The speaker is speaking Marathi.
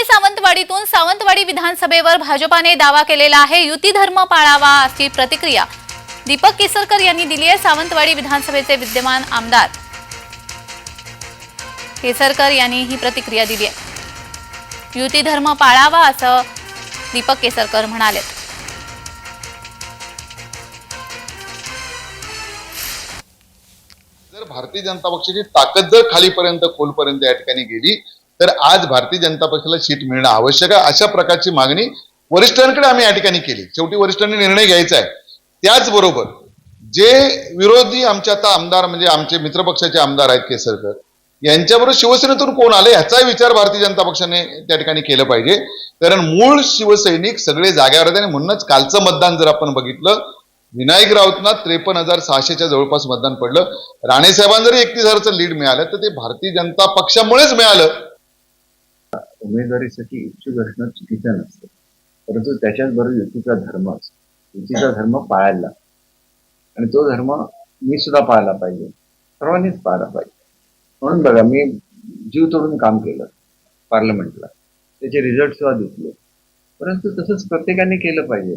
आम्ही सावंतवाडीतून सावंतवाडी विधानसभेवर भाजपाने दावा केलेला आहे युती धर्म पाळावा अशी प्रतिक्रिया. दीपक केसरकर यांनी दिली आहे सावंतवाडी विधानसभेचे विद्यमान आमदार. केसरकर यांनी ही प्रतिक्रिया दिली आहे. युती धर्म पाळावा असं दीपक केसरकर म्हणाले. जर भारतीय जनता पक्षाची ताकद जर खालीपर्यंत खोलपर्यंत या ठिकाणी गेली तर आज भारतीय जनता पक्षाला सीट मिळणं आवश्यक आहे. अशा प्रकारची मागणी वरिष्ठांकडे आम्ही या ठिकाणी केली. शेवटी वरिष्ठांनी निर्णय घ्यायचा आहे. त्याचबरोबर जे विरोधी आमचे आता आमदार म्हणजे आमचे मित्रपक्षाचे आमदार आहेत केसरकर यांच्याबरोबर शिवसेनेतून कोण आले ह्याचाही विचार भारतीय जनता पक्षाने त्या ठिकाणी केलं पाहिजे. कारण मूळ शिवसैनिक सगळे जाग्यावर होते आणि म्हणूनच कालचं मतदान जर आपण बघितलं विनायक राऊतना त्रेपन्न हजार सहाशेच्या जवळपास मतदान पडलं. राणेसाहेबांना जरी एकतीस हजारचं लीड मिळालं तर ते भारतीय जनता पक्षामुळेच मिळालं. उमेदवारीसाठी इच्छुक असणं चुकीचं नसतं. परंतु त्याच्याच बरोबर युतीचा धर्म असतो. युतीचा धर्म पाळायला आणि तो धर्म मी सुद्धा पाळला पाहिजे. सर्वांनीच पाळला पाहिजे. म्हणून बघा मी जीव तोडून काम केलं पार्लमेंटला. त्याचे रिझल्ट सुद्धा दिसले. परंतु तसंच प्रत्येकाने केलं पाहिजे.